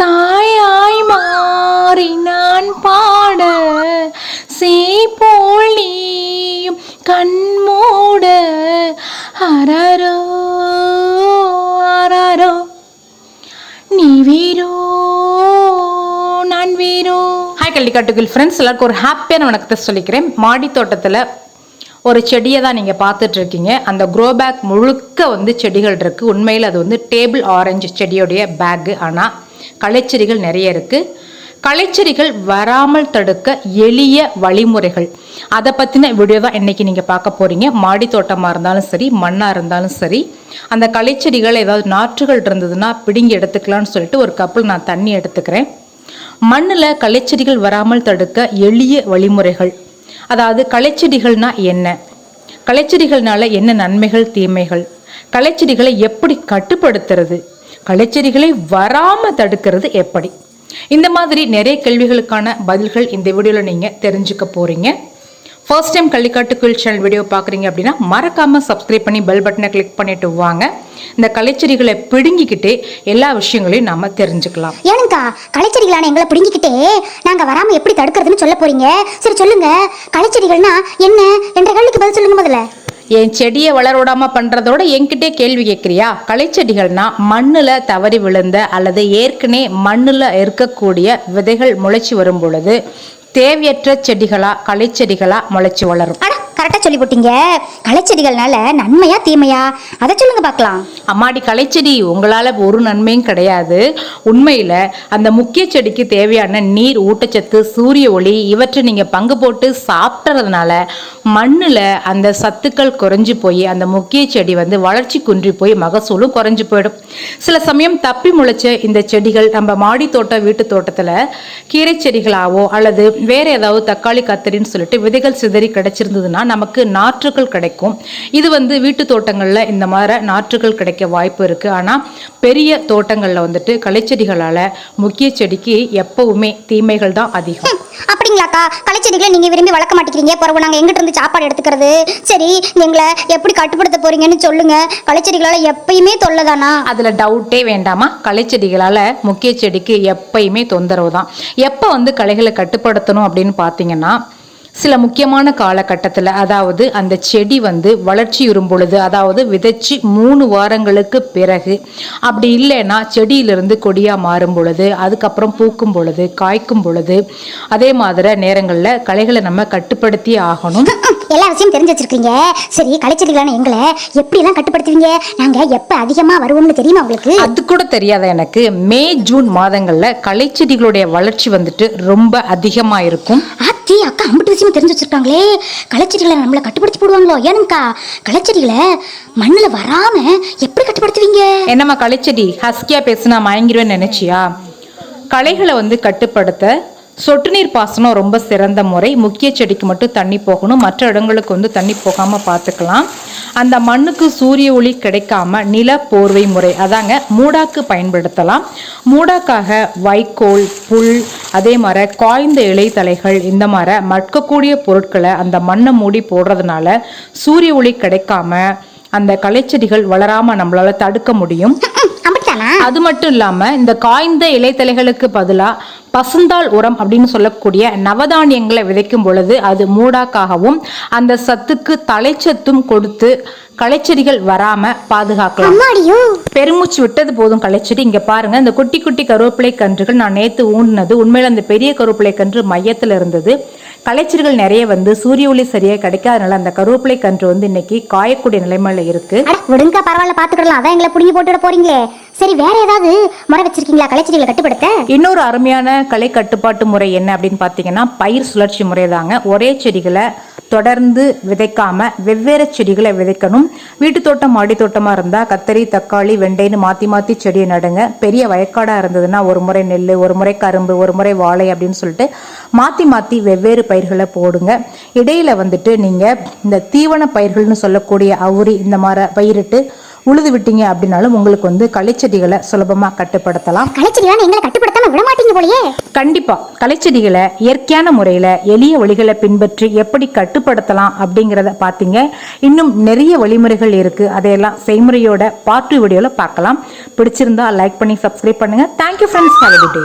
தாயாய் மாறி நான் பாட போல் நீயும் கண்மூட. அரரோ அரரோ. நீ வீரோ நான் வீரோ. ஹாய் கள்ளிக்காட்டுகள் ஃப்ரெண்ட்ஸ் எல்லாருக்கும் ஒரு ஹாப்பியான வணக்கத்தை சொல்லிக்கிறேன். மாடி தோட்டத்தில் ஒரு செடியை தான் நீங்கள் பார்த்துட்டு இருக்கீங்க. அந்த க்ரோ பேக் முழுக்க வந்து செடிகள் இருக்குது உண்மையில் அது வந்து டேபிள் ஆரஞ்சு செடியோடைய பேக்கு ஆனால் கலைச்செடிகள் நிறைய இருக்குது கலைச்செடிகள் வராமல் தடுக்க எளிய வழிமுறைகள். அதை பற்றின வீடியோ தான் இன்றைக்கி நீங்கள் பார்க்க போகிறீங்க மாடி தோட்டமாக இருந்தாலும் சரி மண்ணாக இருந்தாலும் சரி அந்த கலைச்செடிகள் ஏதாவது நாற்றுகள் இருந்ததுன்னா பிடுங்கி எடுத்துக்கலாம்னு சொல்லிட்டு ஒரு கப்பில் நான் தண்ணி எடுத்துக்கிறேன். மண்ணில் கலைச்செடிகள் வராமல் தடுக்க எளிய வழிமுறைகள். அதாவது கலைச்செடிகள்னா என்ன? கலைச்செடிகள்னால என்ன நன்மைகள் தீமைகள்? கலைச்செடிகளை எப்படி கட்டுப்படுத்துறது? களைச்செடிகளை வராம தடுக்கிறது எப்படி? இந்த மாதிரி நிறைய கேள்விகளுக்கான பதில்கள் இந்த வீடியோவில் நீங்கள் தெரிஞ்சுக்க போகிறீங்க ஃபர்ஸ்ட் டைம் கள்ளிக்காட்டுக்குள் சேனல் வீடியோ பார்க்குறீங்க அப்படின்னா மறக்காமல் சப்ஸ்கிரைப் பண்ணி பெல் பட்டனை கிளிக் பண்ணிட்டு வாங்க. இந்த கலைச்செடிகளை பிடுங்கிக்கிட்டே எல்லா விஷயங்களையும் நாம தெரிஞ்சுக்கலாம். ஏனுங்கக்கா களைச்செடிகளான எங்களை பிடுங்கிக்கிட்டே நாங்கள் வராமல் எப்படி தடுக்கிறதுன்னு சொல்ல போகிறீங்க சரி சொல்லுங்கள் களைச்செடிகள்னா என்ன? என்ற கேள்விக்கு பதில் சொல்லுங்க முதல்ல. என் செடியை வளர விடாம பண்றதோட என்கிட்டே கேள்வி கேட்குறியா? களைச்செடிகள்னா மண்ணுல தவறி விழுந்த அல்லது ஏற்கனவே மண்ணுல இருக்கக்கூடிய விதைகள் முளைச்சி வரும் பொழுது தேவையற்ற செடிகளா களைச்செடிகளாக முளைச்சி வளரும். அட கரெக்டா சொல்லி போட்டீங்க. களைச்செடிகள்னால நன்மையா தீமையா? அதை சொல்லுங்க பார்க்கலாம். அம்மாடி களைச்செடி உங்களால் ஒரு நன்மையும் கிடையாது. உண்மையில் அந்த முக்கிய செடிக்கு தேவையான நீர் ஊட்டச்சத்து சூரிய ஒளி இவற்றை நீங்கள் பங்கு போட்டு சாப்பிட்றதுனால மண்ணில் அந்த சத்துக்கள் குறைஞ்சு போய் அந்த முக்கிய செடி வந்து வளர்ச்சி குன்றி போய் மகசூலும் குறைஞ்சு போயிடும். சில சமயம் தப்பி முளைச்ச இந்த செடிகள் நம்ம மாடி தோட்டம் வீட்டு தோட்டத்தில் கீரை செடிகளாவோ அல்லது வேற ஏதாவது தக்காளி கத்திரின்னு சொல்லிட்டு விதைகள் சிதறி கிடைச்சிருந்ததுன்னா நமக்கு நாற்றுகள் கிடைக்கும். இது வந்து வீட்டு தோட்டங்களில் இந்த மாதிரி நாற்றுகள் கிடைக்க வாய்ப்பு இருக்குது ஆனால் பெரிய தோட்டங்களில் வந்துட்டு களைச்செடிகளால் முக்கிய செடிக்கு எப்பவுமே தீமைகள் தான் அதிகம். அப்படிங்களாக்கா? களைச்செடிகளை நீங்க விரும்பி வளர்க்க மாட்டேங்கிறீங்க. பிறகு நாங்க எங்கிட்ட இருந்து சாப்பாடு எடுத்துக்கிறது. சரி எங்களை எப்படி கட்டுப்படுத்த போறீங்கன்னு சொல்லுங்க. களைச்செடிகளால எப்பயுமே தொல்லதானா? அதில் டவுட்டே வேண்டாமா? களைச்செடிகளால் முக்கிய செடிக்கு எப்பயுமே தொந்தரவு தான் எப்போ வந்து களைகளை கட்டுப்படுத்தணும் அப்படின்னு பார்த்தீங்கன்னா சில முக்கியமான காலகட்டத்தில் அதாவது அந்த செடி வந்து வளர்ச்சியுறும் பொழுது அதாவது விதைச்சு மூணு வாரங்களுக்கு பிறகு அப்படி இல்லைன்னா செடியிலிருந்து கொடியாக மாறும் பொழுது அதுக்கப்புறம் பூக்கும் பொழுது காய்க்கும் பொழுது அதே மாதிரி நேரங்களில் களைகளை நம்ம கட்டுப்படுத்தி ஆகணும். எல்லா விஷயம் தெரிஞ்சு வச்சிருக்கீங்க. சரி களைச்செடிகளான எங்களை எப்படி எல்லாம் கட்டுப்படுத்துவீங்க? நாங்க எப்ப அதிகமா வருவோம்னு தெரியுமா உங்களுக்கு? அது கூட தெரியாத எனக்கு. மே ஜூன் மாதங்கள்ல களைச்செடிகளுடைய வளர்ச்சி வந்துட்டு ரொம்ப அதிகமா இருக்கும் அக்கா விஷயம் தெரிஞ்சு வச்சிருக்காங்களே. களைச்செடிகளை நம்மளை கட்டுப்படுத்தி போடுவாங்களோ? ஏனுங்கக்கா களைச்செடிகளை மண்ணில் வராம எப்படி கட்டுப்படுத்துவீங்க? என்னம்மா களைச்செடி ஹஸ்கியா பேசுனா மயங்கிருவேன்னு நினைச்சியா? களைகளை வந்து கட்டுப்படுத்த சொட்டு நீர் பாசனம் ரொம்ப சிறந்த முறை. முக்கிய செடிக்கு மட்டும் தண்ணி போகணும். மற்ற இடங்களுக்கு வந்து தண்ணி போகாம பார்த்துக்கலாம் அந்த மண்ணுக்கு சூரிய ஒளி கிடைக்காம நில போர்வை முறை அதாங்க மூடாக்கு பயன்படுத்தலாம். மூடாக்காக வைக்கோல் புல் அதே மாதிரி காய்ந்த இலைத்தலைகள் இந்த மாதிரி மட்கக்கூடிய பொருட்களை அந்த மண்ணை மூடி போடுறதுனால சூரிய ஒளி கிடைக்காம அந்த களைச்செடிகள் வளராம நம்மளால தடுக்க முடியும். அது மட்டும் இல்லாம இந்த காய்ந்த இலைத்தலைகளுக்கு பதிலா பசுந்தாள் உரம் அப்படின்னு சொல்லக்கூடிய நவதானியங்களை விதைக்கும் பொழுது அது மூடாக்காகவும் அந்த சத்துக்கு தலைச்சத்தும் கொடுத்து களைச்செடிகள் வராம பாதுகாக்கலாம். பெருமூச்சு விட்டது போதும் களைச்செடி. இங்க பாருங்க இந்த குட்டி குட்டி கருவேப்பிலை கன்றுகள் நான் நேத்து ஊண்டினது உண்மையில அந்த பெரிய கருவேப்பிலை கன்று மையத்துல இருந்தது. களைச்செடிகள் நிறைய வந்து சூரிய ஒளி சரியா கிடைக்காதனால அந்த கருவேப்பிலை கன்று வந்து இன்னைக்கு காயக்கூடிய நிலைமையில இருக்கு. விடுங்க பரவாயில்ல பாத்துக்கலாம் அதான் எங்களை புடுங்கி போட்டுட போறீங்களே. சரி வேற ஏதாவது முறை வச்சிருக்கீங்களா? களைச்செடிகளை கட்டுப்படுத்த? இன்னொரு அருமையான கலை கட்டுப்பாட்டு முறை என்ன அப்படின்னு பார்த்தீங்கன்னா பயிர் சுழற்சி முறை தாங்க ஒரே செடிகளை தொடர்ந்து விதைக்காம வெவ்வேறு செடிகளை விதைக்கணும். வீட்டு தோட்டம் மாடி தோட்டமா இருந்தா கத்தரி தக்காளி வெண்டைன்னு மாத்தி மாத்தி செடியை நடுங்க. பெரிய வயக்காடா இருந்ததுன்னா ஒரு முறை நெல் ஒரு முறை கரும்பு ஒரு முறை வாழை அப்படின்னு சொல்லிட்டு மாத்தி மாத்தி வெவ்வேறு பயிர்களை போடுங்க. இடையில வந்துட்டு நீங்க இந்த தீவன பயிர்கள்னு சொல்லக்கூடிய அவுரி இந்த மாதிரி பயிரிட்டு உழுது விட்டீங்க அப்படின்னாலும் உங்களுக்கு வந்து களைச்செடிகளை சுலபமாக கட்டுப்படுத்தலாம். களைச்செடிகளான எங்களை கட்டுப்படுத்தாம விட மாட்டீங்க போலயே. கண்டிப்பா. களைச்செடிகளை இயற்கையான முறையில எளிய வழிகளை பின்பற்றி எப்படி கட்டுப்படுத்தலாம் அப்படிங்கிறத பார்த்தீங்க இன்னும் நிறைய வழிமுறைகள் இருக்கு. அதையெல்லாம் செய்முறையோட பார்ட் டூ வீடியோல பார்க்கலாம். பிடிச்சிருந்தா லைக் பண்ணி சப்ஸ்கிரைப் பண்ணுங்க. Thank you friends have day